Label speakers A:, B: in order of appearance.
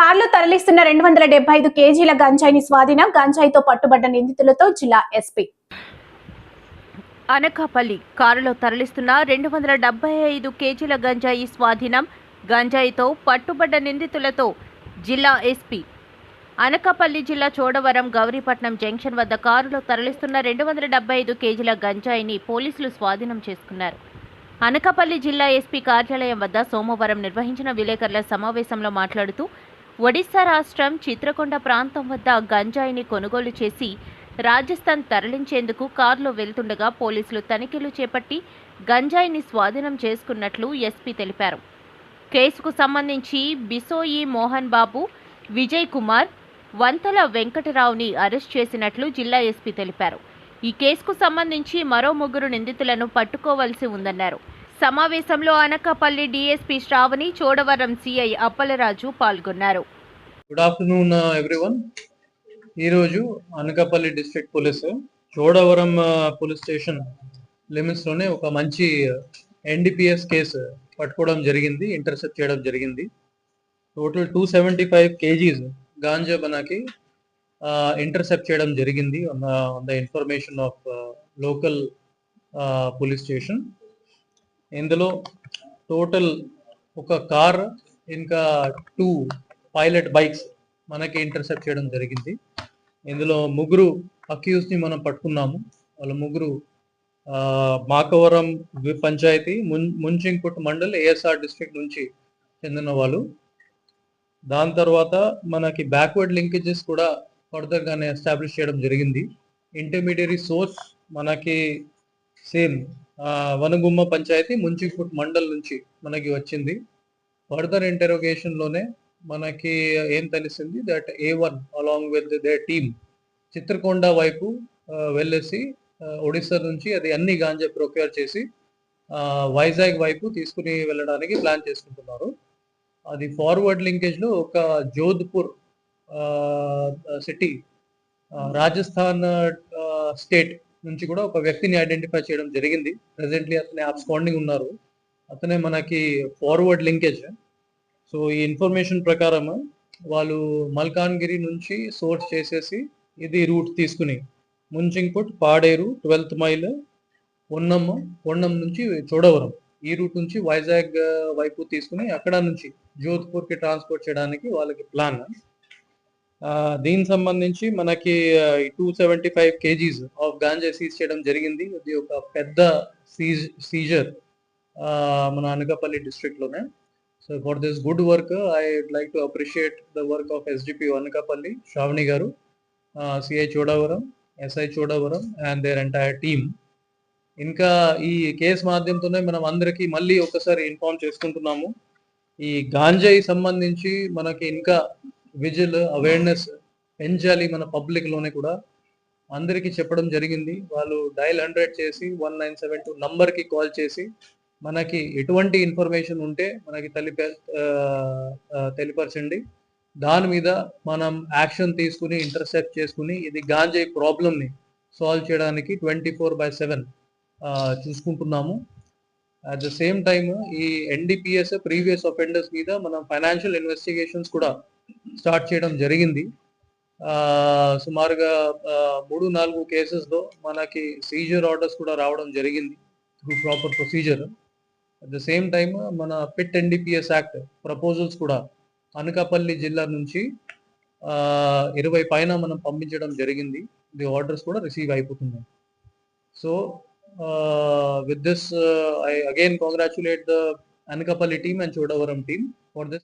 A: కార్లో తరలిస్తున్న రెండు వందల డెబ్బై ఐదు కేజీల గంజాయిని స్వాధీనం గంజాయితో పట్టుబడ్డ నిందితులతో జిల్లా ఎస్పీ.
B: అనకాపల్లి కారులో తరలిస్తున్న రెండు వందల డెబ్బై ఐదు కేజీల గంజాయి స్వాధీనం గంజాయితో పట్టుబడ్డ నిందితులతో జిల్లా ఎస్పీ. అనకాపల్లి జిల్లా చోడవరం గౌరీపట్నం జంక్షన్ వద్ద కారులో తరలిస్తున్న రెండు వందల డెబ్బై ఐదు కేజీల గంజాయిని పోలీసులు స్వాధీనం చేసుకున్నారు. అనకాపల్లి జిల్లా ఎస్పీ కార్యాలయం వద్ద సోమవారం నిర్వహించిన విలేకరుల సమావేశంలో మాట్లాడుతూ ఒడిశా రాష్ట్రం చిత్రకొండ ప్రాంతం వద్ద గంజాయిని కొనుగోలు చేసి రాజస్థాన్ తరలించేందుకు కారులో వెళ్తుండగా పోలీసులు తనిఖీలు చేపట్టి గంజాయిని స్వాధీనం చేసుకున్నట్లు ఎస్పీ తెలిపారు. కేసుకు సంబంధించి బిసోయి మోహన్ బాబు విజయ్ కుమార్ వంతల వెంకటరావుని అరెస్ట్ చేసినట్లు జిల్లా ఎస్పీ తెలిపారు. ఈ కేసుకు సంబంధించి మరో ముగ్గురు నిందితులను పట్టుకోవలసి ఉందన్నారు. సమావేశంలో అనకాపల్లి డిఎస్పీ శ్రావణి చోడవరం సిఐ అప్పలరాజు పాల్గొన్నారు.
C: గుడ్ ఆఫ్టర్నూన్ ఎవ్రీవన్ ఈరోజు Anakapalli district police Chodavaram uh, police station లిమిట్స్లోనే ఒక మంచి uh, ఎన్డిపిఎస్ కేసు పట్టుకోవడం జరిగింది ఇంటర్సెప్ట్ చేయడం జరిగింది. Total two seventy five kgs ganja మనకి uh, ఇంటర్సెప్ట్ చేయడం జరిగింది. On the information of local police station ఇందులో టోటల్ ఒక కార్ ఇంకా టూ పైలట్ బైక్స్ మనకి ఇంటర్సెప్ట్ చేయడం జరిగింది. ఇందులో ముగ్గురు అక్యూస్ని మనం పట్టుకున్నాము. వాళ్ళ ముగ్గురు ఆ, మాకవరం పంచాయతీ ముం ముంచింకుట్ మండల్ ఏఎస్ఆర్ డిస్ట్రిక్ట్ నుంచి చెందిన వాళ్ళు. దాని తర్వాత మనకి బ్యాక్వర్డ్ లింకేజెస్ కూడా ఫర్దర్ గానే ఎస్టాబ్లిష్ చేయడం జరిగింది. ఇంటర్మీడియరీ సోర్స్ మనకి సేమ్ వనగుమ్మ పంచాయతీ ముంచింగ్పుట్ మండల్ నుంచి మనకి వచ్చింది. ఫర్దర్ ఇంటరోగేషన్లోనే మనకి ఏం తెలిసింది? That a one along with the team Chitrakonda వైపు వెళ్ళేసి ఒడిస్సా నుంచి అది అన్ని గాంజా ప్రొక్యూర్ చేసి వైజాగ్ వైపు తీసుకుని వెళ్ళడానికి ప్లాన్ చేసుకుంటున్నారు. అది ఫార్వర్డ్ లింకేజ్లో ఒక జోధ్పూర్ సిటీ రాజస్థాన్ స్టేట్ నుంచి కూడా ఒక వ్యక్తిని ఐడెంటిఫై చేయడం జరిగింది. ప్రెసెంట్లీ అతనే అబ్స్కాండింగ్ ఉన్నారు. అతనే మనకి ఫార్వర్డ్ లింకేజ్ సో ఈ ఇన్ఫర్మేషన్ ప్రకారం వాళ్ళు మల్కాన్గిరి నుంచి సోర్స్ చేసేసి ఇది రూట్ తీసుకుని ముంచింగ్పుట్ పాడేరు ట్వెల్త్ మైల్ ఉన్నమ్మ ఉన్నం నుంచి చోడవరం. ఈ రూట్ నుంచి వైజాగ్ uh, వైపు తీసుకుని అక్కడ నుంచి జోధ్పూర్కి ట్రాన్స్పోర్ట్ చేయడానికి వాళ్ళకి ప్లాన్ దీనికి సంబంధించి మనకి two seventy five kgs of ganja seize చేయడం జరిగింది. ఇది ఒక పెద్ద సీజ్ సీజర్ మన Anakapalli డిస్ట్రిక్ట్లోనే so for this good work I like to appreciate the work of SDP Anakapalli Sravani garu CI Chodavaram SI Chodavaram and their entire team ఇంకా ఈ case మాధ్యమంతోనే మనం అందరికీ మళ్ళీ ఒకసారి ఇన్ఫార్మ్ చేసుకుంటున్నాము. ఈ గాంజాయి సంబంధించి మనకి ఇంకా విజిల్ అవేర్నెస్ పెంచాలి మన పబ్లిక్లోనే కూడా. అందరికీ చెప్పడం జరిగింది. వాళ్ళు డైల్ హండ్రెడ్ చేసి వన్ నైన్ సెవెన్ టూ నంబర్కి కాల్ చేసి మనకి ఎటువంటి ఇన్ఫర్మేషన్ ఉంటే మనకి తెలిపే తెలిపరచండి దాని మీద మనం యాక్షన్ తీసుకుని ఇంటర్సెప్ట్ చేసుకుని ఇది గాంజాయి ప్రాబ్లమ్ని సాల్వ్ చేయడానికి ట్వంటీ ఫోర్ బై సెవెన్ చూసుకుంటున్నాము. అట్ ద సేమ్ టైమ్ ఈ ఎన్డిపిఎస్ ప్రీవియస్ అఫెండర్స్ మీద మనం ఫైనాన్షియల్ ఇన్వెస్టిగేషన్స్ కూడా స్టార్ట్ చేయడం జరిగింది. సుమారుగా మూడు నాలుగు కేసెస్లో మనకి సీజర్ ఆర్డర్స్ కూడా రావడం జరిగింది through proper procedure. At the same time మన పిట్ ఎన్డిపిఎస్ యాక్ట్ ప్రపోజల్స్ కూడా అనకాపల్లి జిల్లా నుంచి ఇరవై పైన మనం పంపించడం జరిగింది. ది ఆర్డర్స్ కూడా రిసీవ్ అయిపోతున్నాయి. So with this I again congratulate the Anakapalli team and Chodavaram team for this